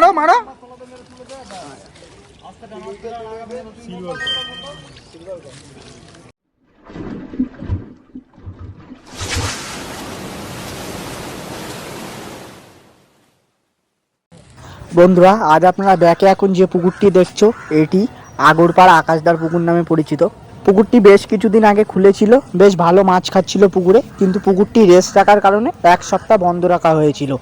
মারো মারো। বন্ধুরা, আজ আপনারা ব্যাকে এখন যে পুকুরটি দেখছ, এটি আগরপাড়া আকাশদার পুকুর নামে পরিচিত। পুকুরটি বেশ কিছুদিন আগে খুলেছিল। বেশ ভালো মাছ খাচ্ছিল পুকুরে, কিন্তু পুকুরটি রেস্ট রাখার কারণে এক সপ্তাহ বন্ধ রাখা হয়েছিল।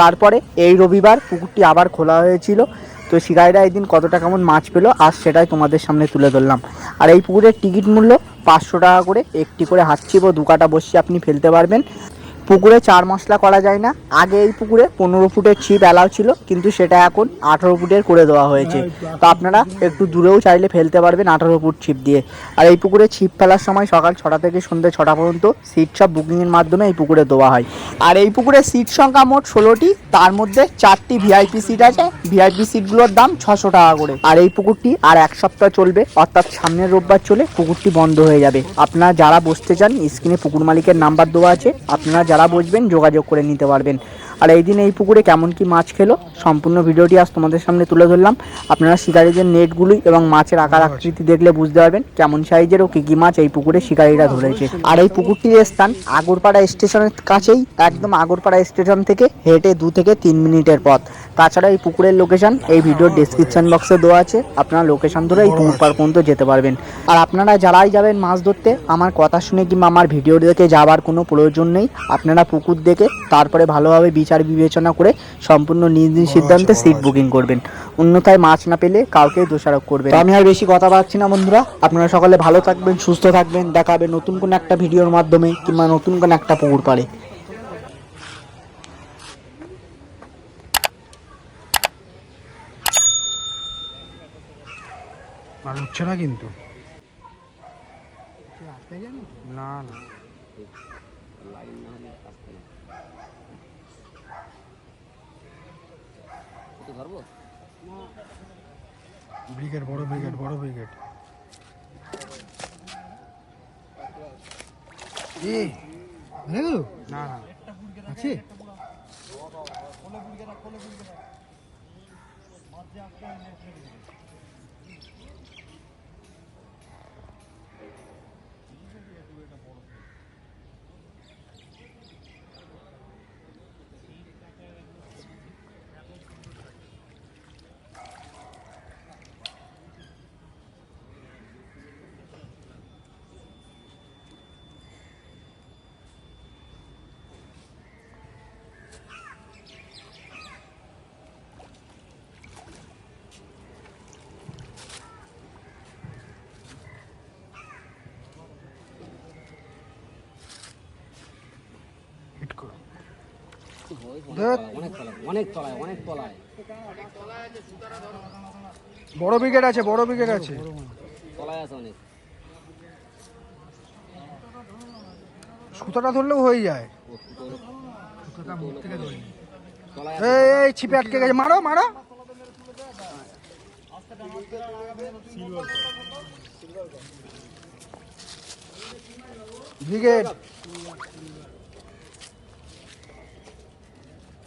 তারপরে এই রবিবার পুকুরটি আবার খোলা হয়েছিল। তো সিরাহরা এই দিন কতটা কেমন মাছ পেল আর সেটাই তোমাদের সামনে তুলে ধরলাম। আর এই পুকুরের টিকিট মূল্য পাঁচশো টাকা করে, একটি করে হাতছিপ ও দু কাটা বসিয়ে আপনি ফেলতে পারবেন। পুকুরে চার মশলা করা যায় না। আগে এই পুকুরে পনেরো ফুটের ছিপ অ্যালাউ ছিল, কিন্তু সেটা এখন আঠারো ফুটের করে দেওয়া হয়েছে। তো আপনারা একটু দূরেও চাইলে ফেলতে পারবেন আঠারো ফুট ছিপ দিয়ে। আর এই পুকুরে ছিপ ফেলার সময় সকাল ছটা থেকে সন্ধ্যে ছটা পর্যন্ত সিট সব বুকিংয়ের মাধ্যমে এই পুকুরে দেওয়া হয়। আর এই পুকুরে সিট সংখ্যা মোট ষোলোটি, তার মধ্যে চারটি ভিআইপি সিট আছে। ভিআইপি সিটগুলোর দাম ছশো টাকা করে। আর এই পুকুরটি আর এক সপ্তাহ চলবে, অর্থাৎ সামনের রোববার চলে পুকুরটি বন্ধ হয়ে যাবে। আপনারা যারা বসতে চান, স্ক্রিনে পুকুর মালিকের নাম্বার দেওয়া আছে, আপনারা যারা বুঝবেন যোগাযোগ করে নিতে পারবেন। আর এই দিন এই পুকুরে কেমন কি মাছ খেলো, সম্পূর্ণ ভিডিওটি আজ তোমাদের সামনে তুলে ধরলাম। আপনারা শিকারীদের নেটগুলি এবং মাছের আকার আকৃতি দেখলে বুঝতে পারবেন কেমন সাইজের ও কী কী মাছ এই পুকুরে শিকারীরা ধরেছে। আর এই পুকুরটির স্থান, আগরপাড়া স্টেশনের কাছেই, একদম আগরপাড়া স্টেশন থেকে হেঁটে দু থেকে তিন মিনিটের পথ। তাছাড়া এই পুকুরের লোকেশন এই ভিডিওর ডিসক্রিপশন বক্সে দেওয়া আছে। আপনারা লোকেশন ধরে এই পুকুর পাড় পর্যন্ত যেতে পারবেন। আর আপনারা যারাই যাবেন মাছ ধরতে, আমার কথা শুনে কিংবা আমার ভিডিও দেখে যাওয়ার কোনো প্রয়োজন নেই। আপনারা পুকুর দেখে, তারপরে ভালোভাবে বিচার বিবেচনা করে সম্পূর্ণ নিজ নিজ সিদ্ধান্তে সিট বুকিং করবেন। অন্যথায় মাছ না পেলে কাউকে দোষারোপ করবেন আমি আর বেশি কথা পাচ্ছি না বন্ধুরা। আপনারা সকলে ভালো থাকবেন সুস্থ থাকবেন। দেখা হবে নতুন কোনো একটা ভিডিওর মাধ্যমে কিংবা নতুন কোনো একটা পুকুর পাড়ে। আর উঠছে না কিন্তু। না না। ব্রিগেড বড় ব্রিগেড বড় ব্রিগেড। এ গেল না না। আছে? অনেক তলায় অনেক তলায় বড় ব্রিগেড আছে বড় ব্রিগেড আছে। তলায় আছে অনেক। সুতোটা ধরলেও হয়ে যায়। এই ছিপে আটকে গেছে। মারো মারো। ব্রিগেড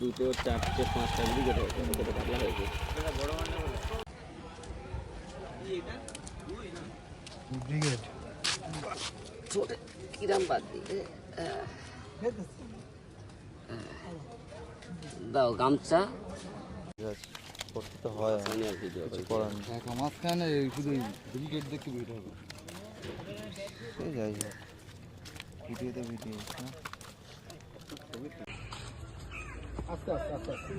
দুটো চারটে পাঁচটা হয়েছে কত হয়েছে। ব্রিগেড ছোটে কিরাম বাদ দিয়ে দাও গামছা। করতে তো হয় ভিডিও করি করার নেই। মাঝখানে শুধু ব্রিগেড দেখতে বের হবে সে যাই হোক। ভিডিও হ্যাঁ? আস্তে আস্তে আস্তে আস্তে।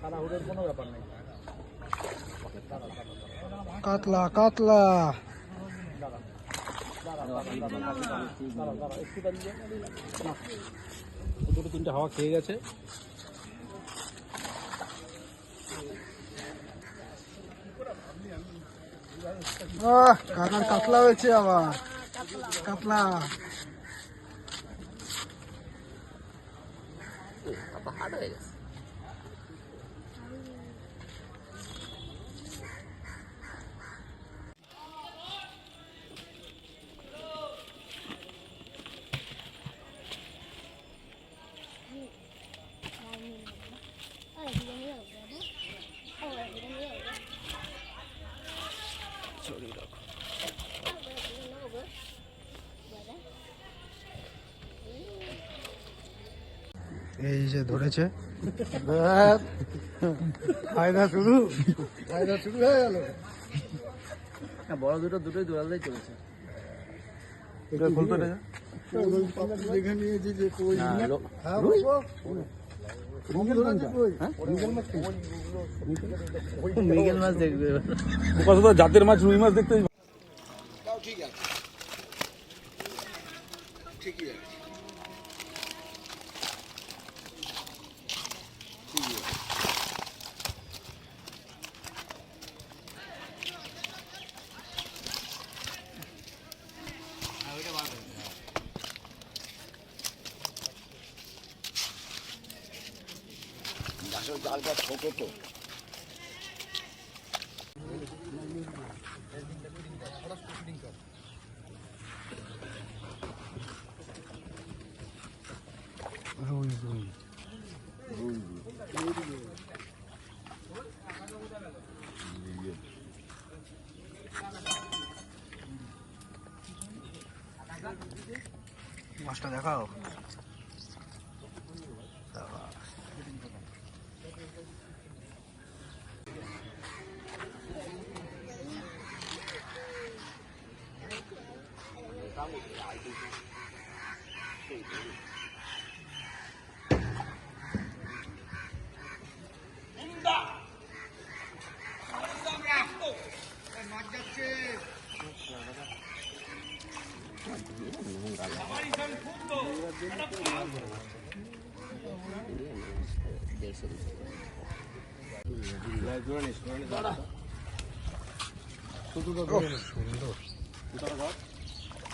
তাড়াহুড়োর কোনো ব্যাপার নেই। কাতলা কাতলা। দুটো তিনটে হাওয়া খেয়ে গেছে। কাকার কাতলা হয়েছে আবার। কাতলা। হয়ে গেছে। এই যে ধরেছে। ফায়দা শুরু। ফায়দা শুরু হয়ে গেল। বড় দুটো দুটোই দৌড়ালেই চলেছে দেখে নিয়েছি যে কই। হ্যাঁ, মৃগেল মাছ দেখবে। কত তো। রুই রুই রুই। মাছটা দেখাও। Tudo agora. Tudo agora.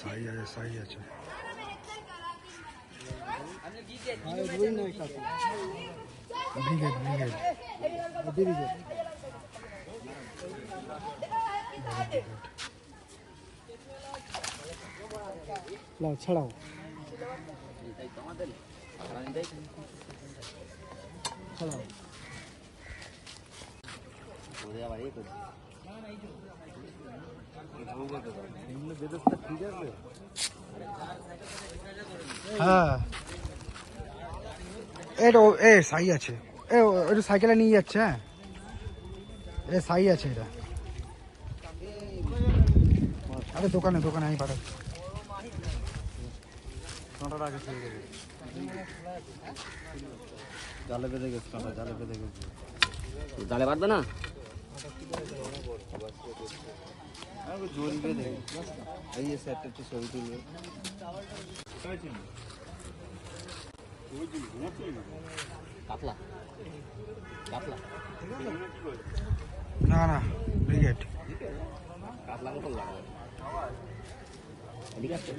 সাই আছে সাই আছে ব্রিগেড ব্রিগেড লাও ছাড়াও ছাড়াও ওদের আবার এই করছে হ্যাঁ। এটা ও- এ সাই আছে। এ ও- এটা সাইকেলে নিয়ে যাচ্ছে হ্যাঁ। এ সাই আছে এটা। আরে দোকানে দোকানে আমি পাঠাচ্ছি। জালে বেঁধে গেছে জালে বেঁধে গেছে। জালে বাঁধবে না? না না ব্রিগেড কাতলা মতন লাগবে ঠিক আছে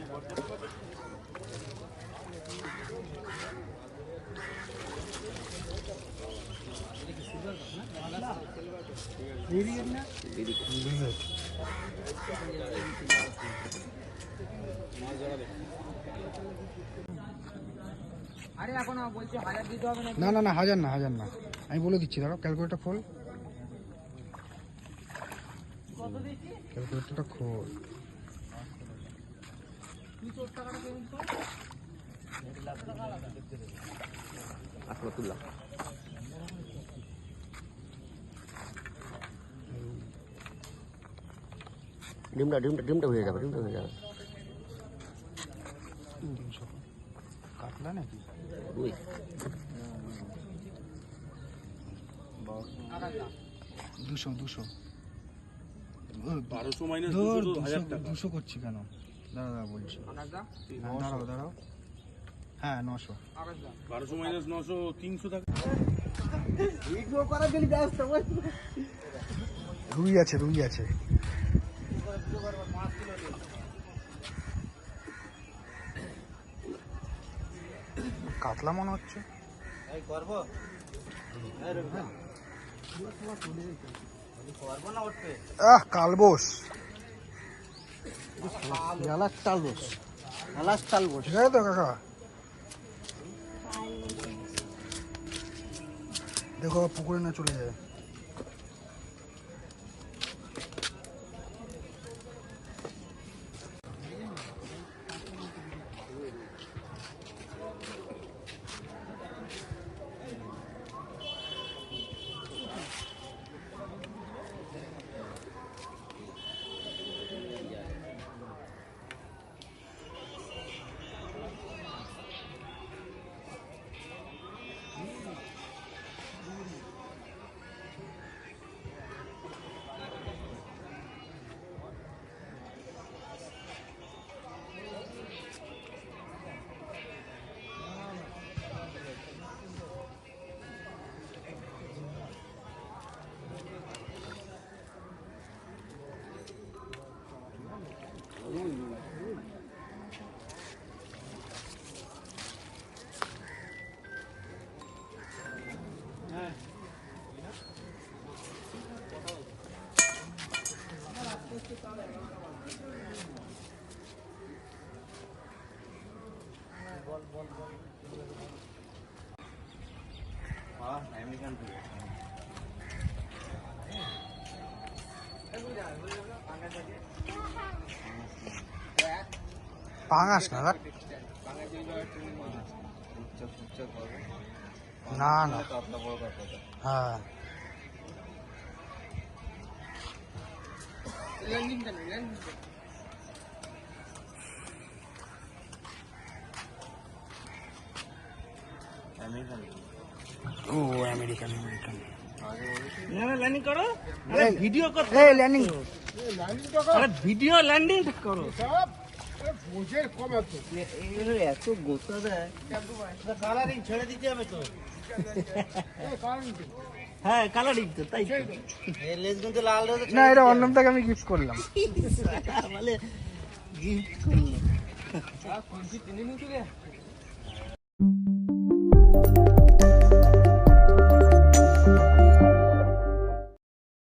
না না না হাজার না হাজার না। আমি বলে দিচ্ছি দাঁড়াও ক্যালকুলেটর খোল। ক্যালকুলেটরটা খোল। আঠারো ডিমটা ডিমটা ডিমটা হয়ে যাবে ডিমটা হয়ে যাবে। কাটলা নাকি দুই। দুশো দুশো। বারোশো মাইনাস ধর দুশো হাজার টাকা। দুশো করছি কেন? দাঁড়া দাঁড়া বলছি। দাঁড়াও দাঁড়াও। হ্যাঁ নশো। বারোশো মাইনাস নশো তিনশো টাকা রুই আছে রুই আছে। কাতলা মনে হচ্ছে। এই করব? আহ কালবোস। টালবোস ঠিক আছে তো কাকা? দেখো পুকুরে না চলে যায় পাঙাস না দেখ। উচ্চ উচ্চ করব না না কাতলা বড় কাতলা হ্যাঁ আমেরিকান ও আমেরিকান আমেরিকান। ল্যান্ডিং করো ভিডিও এই ল্যান্ডিং আরে ভিডিও ল্যান্ডিং করো। এত গোসা দেয় কালারিং ছেড়ে দিতে হবে তো হ্যাঁ কালারিং তো তাই। লেজ কিন্তু লাল রয়েছে না এটা অন্যম থেকে আমি গিফট করলাম। বলে গিফট